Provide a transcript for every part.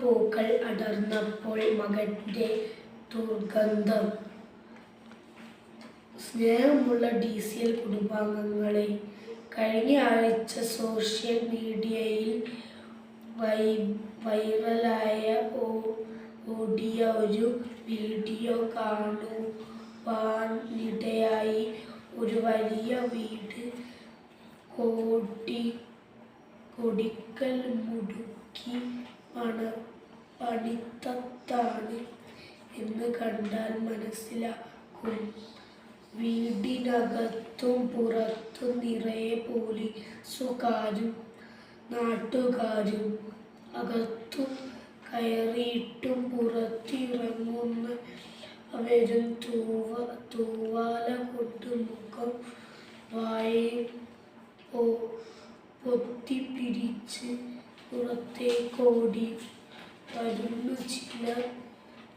പൂക്കൾ അടർന്നപ്പോൾ മകന്റെ ദുർഗന്ധം. സ്നേഹമുള്ള ഡി സി എൽ കുടുംബാംഗങ്ങളെ കഴിഞ്ഞ ആഴ്ച സോഷ്യൽ മീഡിയയിൽ വൈ വൈറലായ ഓടിയ ഒരു വീഡിയോ കാണുവാനിടയായി ഒരു വലിയ വീട് കോടി കൊടിക്കൽ മുടുക്കി പണ പണിത്തത്താണ് എന്ന് കണ്ടാൽ മനസ്സിലാക്കും. വീടിനകത്തും പുറത്തും നിറയെ പോലീസുകാരും നാട്ടുകാരും അകത്തും കയറിയിട്ടും പുറത്തിറങ്ങുന്ന അവരും തൂവ തൂവാല കൊണ്ട് മുഖം വായെ പൊത്തിപ്പിടിച്ച് പുറത്തേക്കോടി. വരുന്നു ചില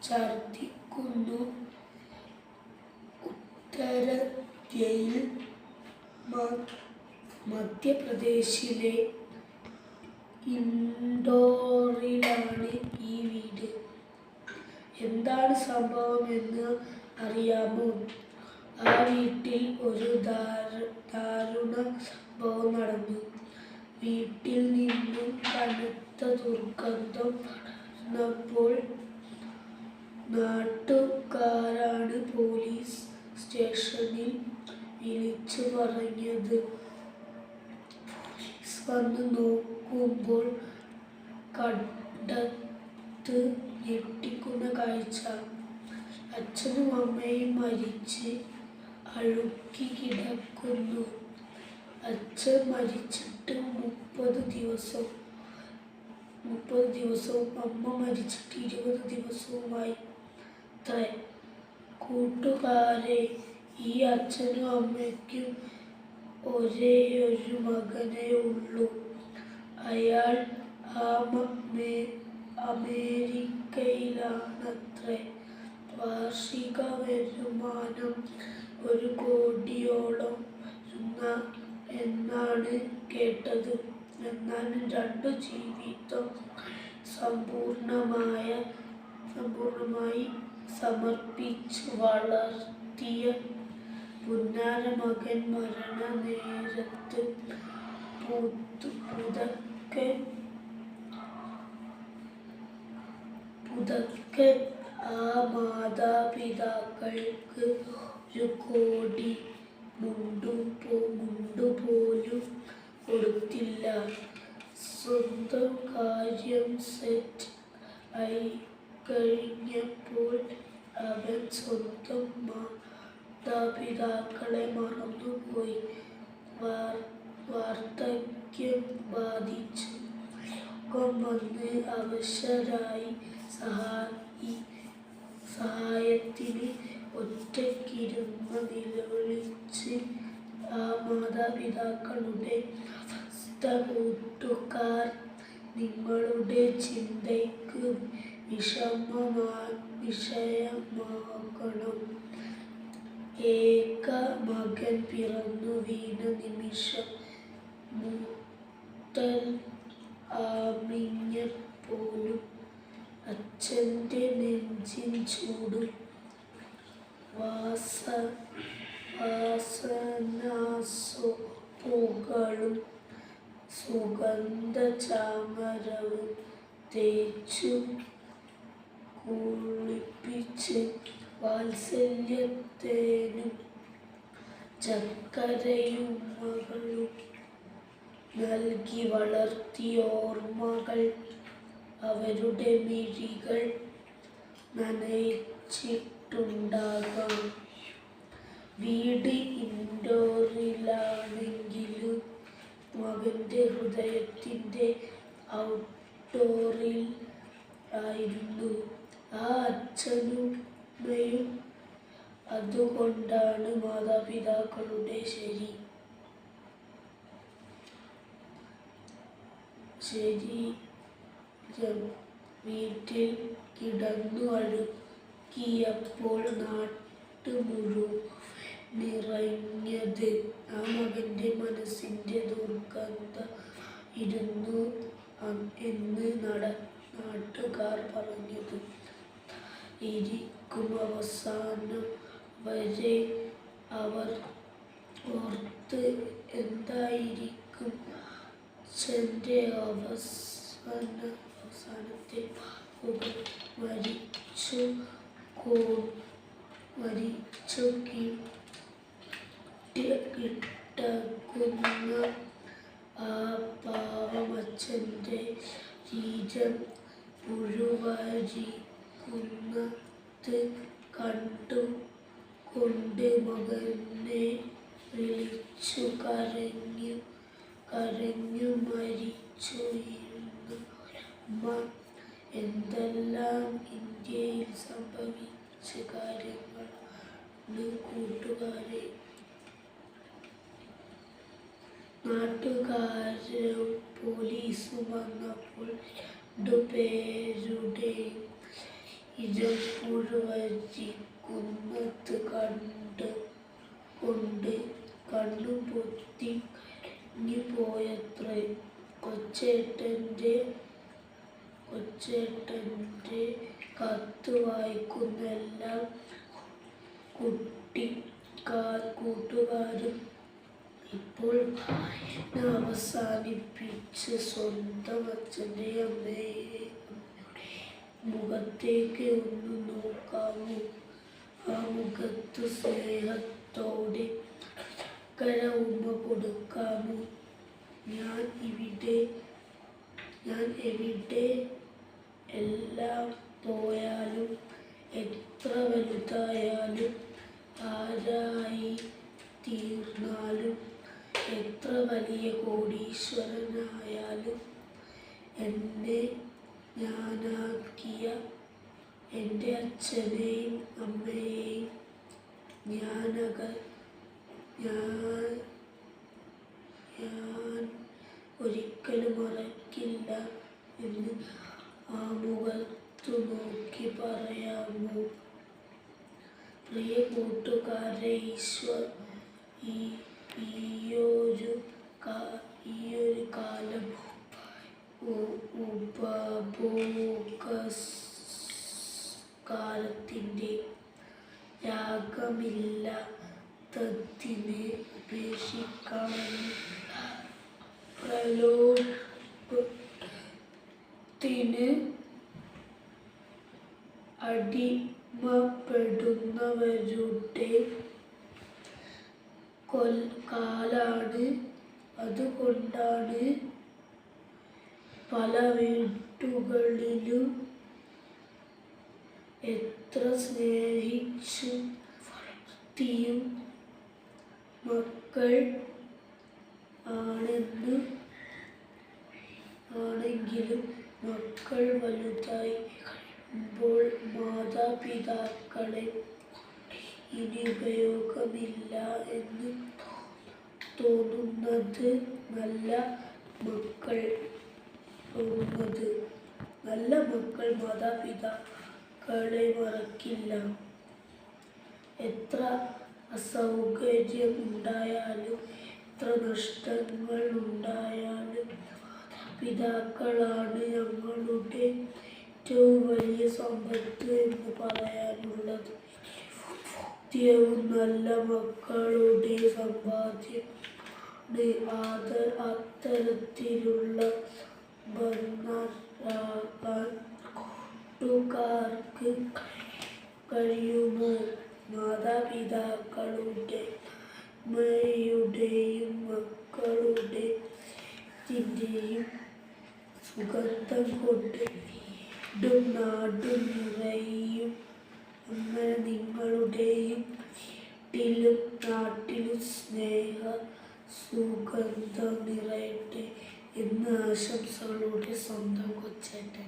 ഛർദിക്കുന്നു ഉത്തരേന്ത്യയിൽ മ- മധ്യപ്രദേശിലെ ഇൻഡോറിലാണ് ഈ വീട്. എന്താണ് സംഭവമെന്ന് അറിയാമോ? ആ വീട്ടിൽ ഒരു ദാരു ദാരുണ സംഭവം നടന്നു. വീട്ടിൽ നിന്നും കനത്ത ദുർഗന്ധം പടർന്നപ്പോൾ നാട്ടുകാരാണ് പോലീസ് സ്റ്റേഷനിൽ വിളിച്ചു പറഞ്ഞത്. പോലീസ് വന്ന് നോക്കുമ്പോൾ കണ്ടത്ത് ഞെട്ടിക്കുന്ന കാഴ്ച. അച്ഛനും അമ്മയും മരിച്ച് അഴുക്കി കിടക്കുന്നു. അച്ഛൻ മരിച്ചിട്ട് മുപ്പത് ദിവസം മുപ്പത് ദിവസവും അമ്മ മരിച്ചിട്ട് ഇരുപത് ദിവസവുമായി. അത്രേ കൂട്ടുകാരെ ഈ അച്ഛനും അമ്മയ്ക്കും ഒരേ ഒരു മകനേ ഉള്ളൂ. അയാൾ അമേരിക്കയിലാണത്രേ. വാർഷിക വരുമാനം ഒരു കോടിയോളം എന്നാണ് കേട്ടത്. എന്നാലും രണ്ടു ജീവിതം സമ്പൂർണമായ സമ്പൂർണമായി സമർപ്പിച്ച് വളർത്തിയ പുന്നാര മകൻ മരണ നേരത്ത് പുതു പുതക്കെ പുതക്കെ ആ മാതാപിതാക്കൾക്ക് ഒരു കോടി മുണ്ടു മുണ്ടു പോലും കൊടുത്തില്ല. സ്വന്തം കാര്യം സെറ്റ് ആയി കഴിഞ്ഞപ്പോൾ അവൻ സ്വന്തം മാതാപിതാക്കളെ മറന്നുപോയി. വാർ- വാർദ്ധക്യം ബാധിച്ചു. വന്ന് അവശരായി. സഹായി സഹായത്തിന് ഒറ്റയ്ക്കിരുന്ന് നിലവിളിച്ച് ആ മാതാപിതാക്കളുടെ അവസ്ഥ കൂട്ടുകാർ നിങ്ങളുടെ ചിന്തയ്ക്ക് വിഷമമാ ഏക മകൻ പിറന്നു വീണ നിമിഷം മുത്തൽ ആമിഞ്ഞപ്പോലും അച്ഛന്റെ നെഞ്ചിൻ ചൂടും വാസ വാസനാസോപ്പുകളും സുഗന്ധ ചാമരവും തേച്ചു കുളിപ്പിച്ച് വാത്സല്യത്തേനും ചക്കരയും മകളും നൽകി വളർത്തിയ ഓർമ്മകൾ അവരുടെ മിഴികൾ നനയിച്ചിട്ടുണ്ടാകാം. വീട് ഇൻഡോറിലാണെങ്കിലും മകന്റെ ഹൃദയത്തിന്റെ ഔട്ടോറിൽ ആയിരുന്നു. ആ അച്ഛനും അമ്മയും അതുകൊണ്ടാണ് മാതാപിതാക്കളുടെ ശരി. ശരി വീട്ടിൽ കിടന്നു അഴുക്കിയപ്പോൾ നാട്ടു മുഴുവൻ നിറഞ്ഞത് ആ മകന്റെ മനസ്സിന്റെ ഇരുന്നു എന്ന് നട നാട്ടുകാർ പറഞ്ഞത്. ഇരിക്കും അവസാനം വരെ അവർ ഓർത്ത് എന്തായിരിക്കും അച്ഛന്റെ അവസാന അവസാനത്തെ വാക്കുകൾ മരിച്ചു കോ മരിച്ചു കിട്ടക്കുന്ന ആ പാവമച്ഛന്റെ ശരീരം മുഴുവരിക്കുന്നത് കണ്ടു കൊണ്ട് മകനെ വിളിച്ചു കരഞ്ഞു കരഞ്ഞു അമ്മ എന്തെല്ലാം ഇന്ത്യയിൽ സംഭവിച്ച കാര്യങ്ങളാണ് കൂട്ടുകാരെ നാട്ടുകാരും പോലീസും വന്നപ്പോൾ രണ്ടുപേരുടെയും ഇരപ്പുഴവരിക്കുന്നത് കണ്ട് കൊണ്ട് കണ്ണു പൊത്തി പോയത്രേ. കൊച്ചേട്ടന്റെ കൊച്ചേട്ടന്റെ കത്ത് വായിക്കുന്നെല്ലാം കുട്ടി കൂട്ടുകാരും ഇപ്പോൾ അവസാനിപ്പിച്ച് സ്വന്തം അച്ഛന്റെ അമ്മയെ മുഖത്തേക്ക് ഒന്ന് നോക്കാമോ? ആ മുഖത്ത് സ്നേഹത്തോടെ കര ഉമ്മ കൊടുക്കാമോ? ഞാൻ ഇവിടെ ഞാൻ എവിടെ എല്ലാം പോയാലും എത്ര വലുതായാലും ആരായി തീർന്നാലും എത്ര വലിയ കോടീശ്വരനായാലും എന്നെ ഞാനാക്കിയ എന്റെ അച്ഛനെയും അമ്മയെയും ഞാനക ഞാൻ ഞാൻ ഒരിക്കലും മറക്കില്ല എന്ന് ആ മുഖത്തു നോക്കി പറയാമോ? പ്രിയ കൂട്ടുകാരെ ഈശ്വർ ഈ ഈയൊരു ഈയൊരു കാലം ഉ- ഉപഭോഗ കാലത്തിന്റെ രാഗമില്ലാത്തതിനെ ഉപേക്ഷിക്കാനും പ്രലോഭത്തിന് അടിമപ്പെടുന്നവരുടെ കാലാണ്. അതുകൊണ്ടാണ് പല വീട്ടുകളിലും എത്ര സ്നേഹിച്ചു വളർത്തിയും മക്കൾ ആണെന്ന് ആണെങ്കിലും മക്കൾ വലുതായി കഴിയുമ്പോൾ മാതാപിതാക്കളെ ഇനി ഉപയോഗമില്ല എന്ന് തോന്നുന്നത് നല്ല മക്കൾ തോന്നുന്നത് നല്ല മക്കൾ മാതാപിതാക്കളെ മറക്കില്ല. എത്ര അസൗകര്യം ഉണ്ടായാലും എത്ര നഷ്ടങ്ങൾ ഉണ്ടായാലും പിതാക്കളാണ് ഞങ്ങളുടെ ഏറ്റവും വലിയ സമ്പത്ത് എന്ന് പറയാനുള്ളത്. നിത്യവും നല്ല മക്കളുടെ സമ്പാദ്യം ആദ അത്തരത്തിലുള്ള കൂട്ടുകാർക്ക് കഴിയുമോ? മാതാപിതാക്കളുടെ മയുടെയും മക്കളുടെ ത്തിന്റെയും സുഗന്ധം കൊണ്ട് നാടും നിറയും. അങ്ങനെ നിങ്ങളുടെയും വീട്ടിലും നാട്ടിലും സ്നേഹ സുഗന്ധം നിറയട്ടെ എന്ന് ആശംസകളോടെ സ്വന്തം കൊച്ചേട്ടൻ.